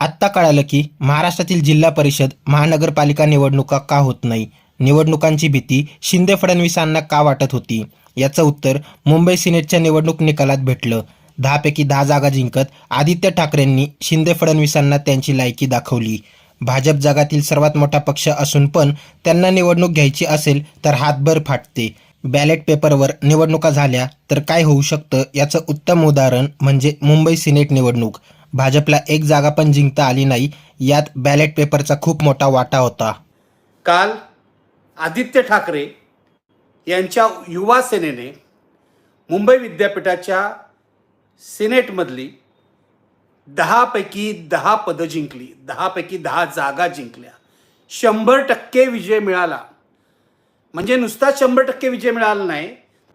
आत्ता कळालं की महाराष्ट्रातील जिल्हा परिषद महानगरपालिका निवडणुका का होत नाही? निवडणुकांची भीती शिंदे फडणवीसांना का वाटत होती? याचं उत्तर मुंबई सिनेटच्या निवडणूक निकालात भेटलं. दहापैकी दहा जागा जिंकत आदित्य ठाकरेंनी शिंदे फडणवीसांना त्यांची लायकी दाखवली. भाजप जगातील सर्वात मोठा पक्ष असून पण त्यांना निवडणूक घ्यायची असेल तर हातभर फाटते. बॅलेट पेपरवर निवडणुका झाल्या तर काय होऊ शकतं याचं उत्तम उदाहरण म्हणजे मुंबई सिनेट निवडणूक. भाजपला एक जागा पण जिंकता आली नाही यात बॅलेट पेपरचा खूप मोठा वाटा होता. काल आदित्य ठाकरे यांच्या युवा सेनेने मुंबई विद्यापीठाच्या सिनेटमधली दहापैकी दहा पदं जिंकली दहापैकी दहा जागा जिंकल्या. शंभर टक्के विजय मिळाला. म्हणजे नुसता शंभर टक्के विजय मिळाला नाही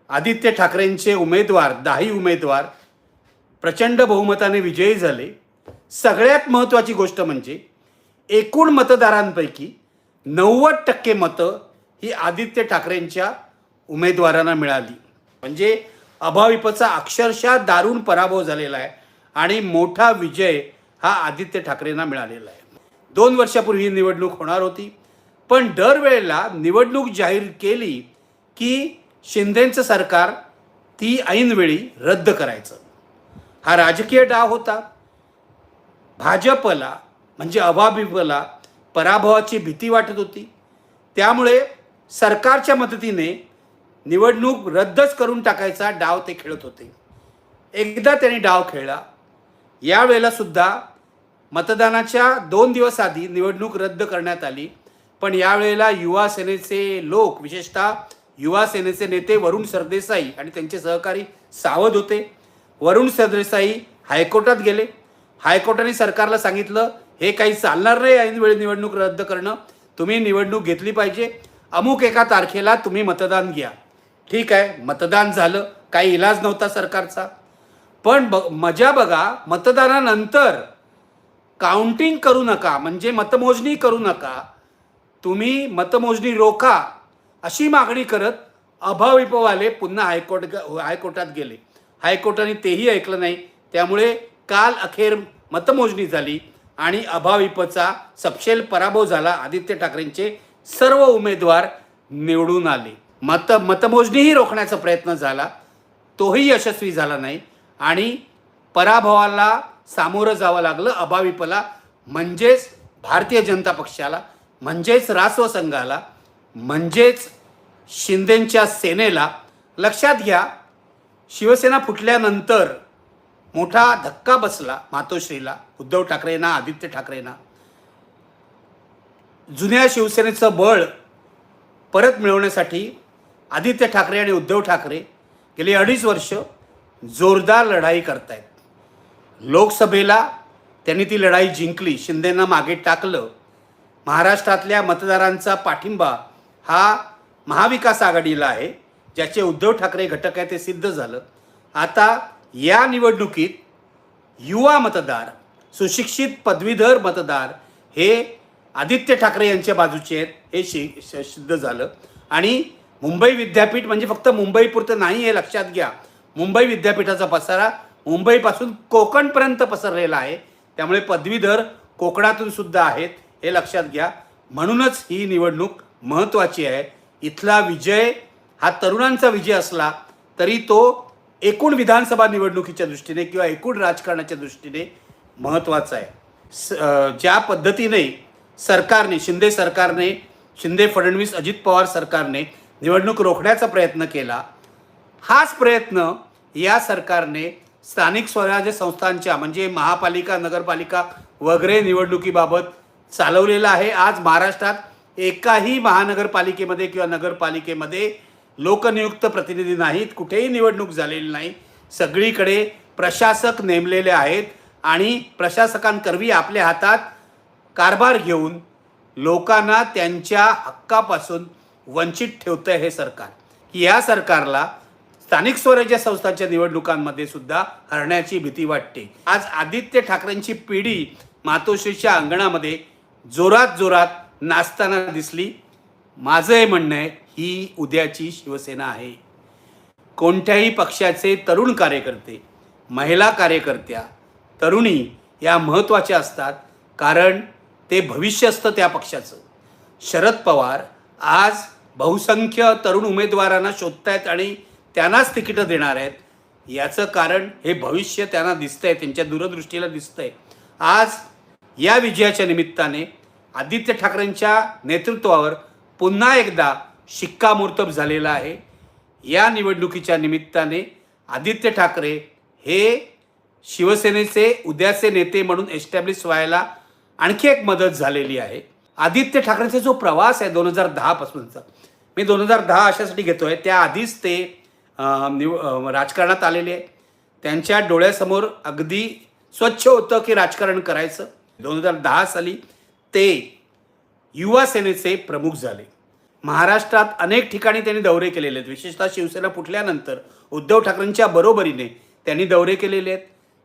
आदित्य ठाकरेंचे उमेदवार दहाही उमेदवार प्रचंड बहुमताने विजयी झाले. सगळ्यात महत्त्वाची गोष्ट म्हणजे एकूण मतदारांपैकी नव्वद टक्के मतं ही आदित्य ठाकरेंच्या उमेदवारांना मिळाली. म्हणजे अभाविपचा अक्षरशः दारुण पराभव झालेला आहे आणि मोठा विजय हा आदित्य ठाकरेंना मिळालेला आहे. दोन वर्षापूर्वी ही निवडणूक होणार होती. पण दरवेळेला निवडणूक जाहीर केली की शिंदेचं सरकार ती ऐनवेळी रद्द करायचं. हा राजकीय डाव होता. भाजपला म्हणजे अभाविपला पराभवाची भीती वाटत होती. त्यामुळे सरकारच्या मदतीने निवडणूक रद्दच करून टाकायचा डाव ते खेळत होते. एकदा त्यांनी डाव खेळला. यावेळेला सुद्धा मतदानाच्या दोन दिवस आधी निवडणूक रद्द करण्यात आली. पण यावेळेला युवा सेनेचे लोक विशेषतः युवा सेनेचे नेते वरुण सरदेसाई आणि त्यांचे सहकारी सावध होते. वरुण सरदेसाई हायकोर्टात गेले. हायकोर्टाने सरकारला सांगितलं हे काही चालणार नाही ऐनवेळी निवडणूक रद्द करणं. तुम्ही निवडणूक घेतली पाहिजे. अमुक एका तारखेला तुम्ही मतदान घ्या. ठीक आहे मतदान झालं. काही इलाज नव्हता सरकारचा. पण ब मजा बघा मतदानानंतर काउंटिंग करू नका म्हणजे मतमोजणी करू नका. तुम्ही मतमोजणी रोखा अशी मागणी करत अभाविपवाले पुन्हा हायकोर्ट हायकोर्टात गेले. हायकोर्टाने तेही ऐकलं नाही. त्यामुळे काल अखेर मतमोजणी झाली आणि अभाविपचा सपशेल पराभव झाला. आदित्य ठाकरेंचे सर्व उमेदवार निवडून आले. मत मतमोजणीही रोखण्याचा प्रयत्न झाला. तोही यशस्वी झाला नाही. आणि पराभवाला सामोरं जावं लागलं अभाविपला म्हणजेच भारतीय जनता पक्षाला म्हणजेच रासव संघाला म्हणजेच शिंदेंच्या सेनेला. लक्षात घ्या शिवसेना फुटल्यानंतर मोठा धक्का बसला मातोश्रीला उद्धव ठाकरेंना आदित्य ठाकरेंना. जुन्या शिवसेनेचं बळ परत मिळवण्यासाठी आदित्य ठाकरे आणि उद्धव ठाकरे गेली अडीच वर्ष जोरदार लढाई करतायत. लोकसभेला त्यांनी ती लढाई जिंकली शिंदेंना मागे टाकलं. महाराष्ट्रातल्या मतदारांचा पाठिंबा हा महाविकास आघाडीला आहे. ज्याचे उद्धव ठाकरे घटक आहे ते सिद्ध झालं. आता या निवडणुकीत युवा मतदार सुशिक्षित पदवीधर मतदार हे आदित्य ठाकरे यांच्या बाजूचे आहेत हे शि श- सिद्ध झालं. आणि मुंबई विद्यापीठ म्हणजे फक्त मुंबईपुरतं नाही हे लक्षात घ्या. मुंबई विद्यापीठाचा पसारा मुंबईपासून कोकणपर्यंत पसरलेला आहे. त्यामुळे पदवीधर कोकणातून सुद्धा आहेत हे लक्षात घ्या. म्हणूनच ही निवडणूक महत्त्वाची आहे. इथला विजय हा तरुणांचा विजय असला तरी तो एकूण विधानसभा निवडणुकीच्या दृष्टीने किंवा एकूण राजकारणाच्या दृष्टीने महत्त्वाचा आहे. स ज्या पद्धतीने सरकारने शिंदे सरकारने शिंदे फडणवीस अजित पवार सरकारने निवडणूक रोखण्याचा प्रयत्न केला हाच प्रयत्न या सरकारने स्थानिक स्वराज्य संस्थांच्या म्हणजे महापालिका नगरपालिका वगैरे निवडणुकीबाबत चालवलेला आहे. आज महाराष्ट्रात एकाही महानगरपालिकेमध्ये किंवा नगरपालिकेमध्ये लोकनियुक्त प्रतिनिधी नाहीत कुठेही निवडणूक झालेली नाही. सगळीकडे प्रशासक नेमलेले आहेत आणि प्रशासकांकरवी आपल्या हातात कारभार घेऊन लोकांना त्यांच्या हक्कापासून वंचित ठेवतं हे सरकार. की या सरकारला स्थानिक स्वराज्य संस्थांच्या निवडणुकांमध्ये सुद्धा हरण्याची भीती वाटते. आज आदित्य ठाकरेंची पिढी मातोश्रीच्या अंगणामध्ये जोरात जोरात नाचताना दिसली. माझं हे म्हणणं आहे ही उद्याची शिवसेना आहे. कोणत्याही पक्षाचे तरुण कार्यकर्ते महिला कार्यकर्त्या तरुणी या महत्त्वाच्या असतात कारण ते भविष्य असतं त्या पक्षाचं. शरद पवार आज बहुसंख्य तरुण उमेदवारांना शोधतायत आणि त्यांनाच तिकीटं देणार आहेत. याचं कारण हे भविष्य त्यांना दिसतंय त्यांच्या दूरदृष्टीला दिसतंय. आज या विजयाच्या निमित्ताने आदित्य ठाकरेंच्या नेतृत्वावर पुन्हा एकदा शिक्कामोर्तब झालेला आहे. या निवडणुकीच्या निमित्ताने आदित्य ठाकरे हे शिवसेनेचे उद्याचे नेते म्हणून एस्टॅब्लिश व्हायला आणखी एक मदत झालेली आहे. आदित्य ठाकरेंचा जो प्रवास आहे दोन हजार दहापासूनचा मी दोन हजार दहा अशासाठी घेतो आहे त्याआधीच ते निव राजकारणात आलेले आहे त्यांच्या डोळ्यासमोर अगदी स्वच्छ होतं की राजकारण करायचं. दोन हजार दहा साली ते युवा सेनेचे प्रमुख झाले. महाराष्ट्रात अनेक ठिकाणी त्यांनी दौरे केलेले आहेत. विशेषतः शिवसेना फुटल्यानंतर उद्धव ठाकरेंच्या बरोबरीने त्यांनी दौरे केलेले आहेत.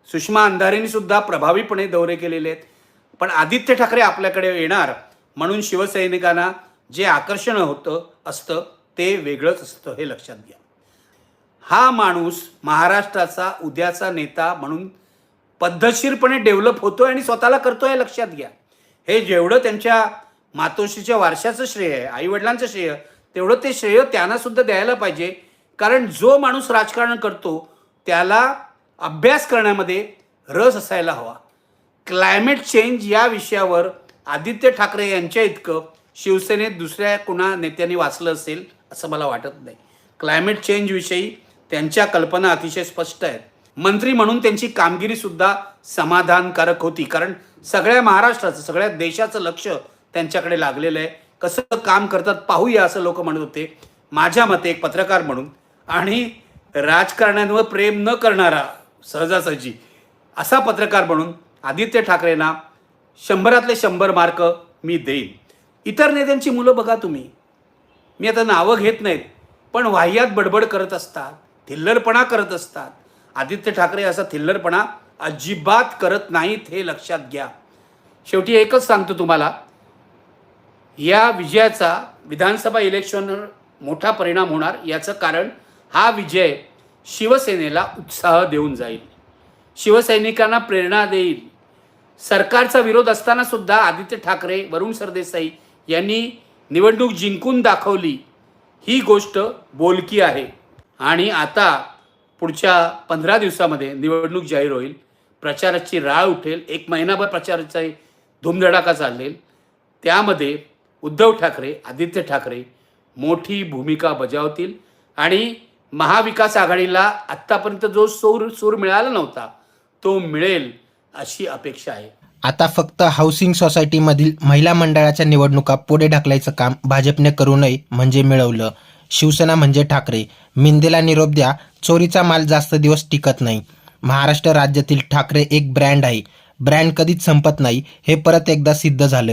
सुषमा अंधारेंनी सुद्धा प्रभावीपणे दौरे केलेले आहेत. पण आदित्य ठाकरे आपल्याकडे येणार म्हणून शिवसैनिकांना जे आकर्षण होतं असतं ते वेगळंच असतं हे लक्षात घ्या. हा माणूस महाराष्ट्राचा उद्याचा नेता म्हणून पद्धतशीरपणे डेव्हलप होतोय आणि स्वतःला करतोय लक्षात घ्या. हे जेवढं त्यांच्या मातोश्रीच्या वारशाचं श्रेय आहे आईवडिलांचं श्रेय तेवढं ते श्रेय त्यांना सुद्धा द्यायला पाहिजे. कारण जो माणूस राजकारण करतो त्याला अभ्यास करण्यामध्ये रस असायला हवा. क्लायमेट चेंज या विषयावर आदित्य ठाकरे यांच्या इतकं शिवसेनेत दुसऱ्या कुणा नेत्याने वाचलं असेल असं मला वाटत नाही. क्लायमेट चेंजविषयी त्यांच्या कल्पना अतिशय स्पष्ट आहेत. मंत्री म्हणून त्यांची कामगिरीसुद्धा समाधानकारक होती. कारण सगळ्या महाराष्ट्राचं सगळ्या देशाचं लक्ष त्यांच्याकडे लागलेलं आहे. कसं काम करतात पाहूया असं लोक म्हणत होते. माझ्या मते एक पत्रकार म्हणून. आणि राजकारण्यांवर प्रेम न करणारा सहजासहजी असा पत्रकार म्हणून आदित्य ठाकरेंना शंभरातले शंभर मार्क मी देईन. इतर नेत्यांची मुलं बघा तुम्ही. मी आता नावं घेत नाहीत पण वाह्यात बडबड करत असतात थिल्लरपणा करत असतात. आदित्य ठाकरे असा थिल्लरपणा अजिबात करत नाहीत हे लक्षात घ्या. शेवटी एकच सांगतो तुम्हाला या विजयाचा विधानसभा इलेक्शनवर मोठा परिणाम होणार याचं कारण हा विजय शिवसेनेला उत्साह देऊन जाईल. शिवसैनिकांना प्रेरणा देईल. सरकारचा विरोध असताना सुद्धा आदित्य ठाकरे वरुण सरदेसाई यांनी निवडणूक जिंकून दाखवली ही गोष्ट बोलकी आहे. आणि आता पुढच्या पंधरा दिवसामध्ये निवडणूक जाहीर होईल. प्रचाराची राळ उठेल. एक महिनाभर प्रचाराचा धुमधडाका चालेल त्यामध्ये उद्धव ठाकरे आदित्य ठाकरे मोठी भूमिका बजावतील आणि महाविकास आघाडीला आत्तापर्यंत जो सूर सूर मिळाला नव्हता तो मिळेल अशी अपेक्षा आहे. आता फक्त हाऊसिंग सोसायटीमधील महिला मंडळाच्या निवडणुका पुढे ढकलायचं काम भाजपने करू नये म्हणजे मिळवलं. शिवसेना म्हणजे ठाकरे. मिंदेला निरोप द्या चोरीचा माल जास्त दिवस टिकत नाही. महाराष्ट्र राज्यातील ठाकरे एक ब्रँड आहे. ब्रँड कधीच संपत नाही हे परत एकदा सिद्ध झालं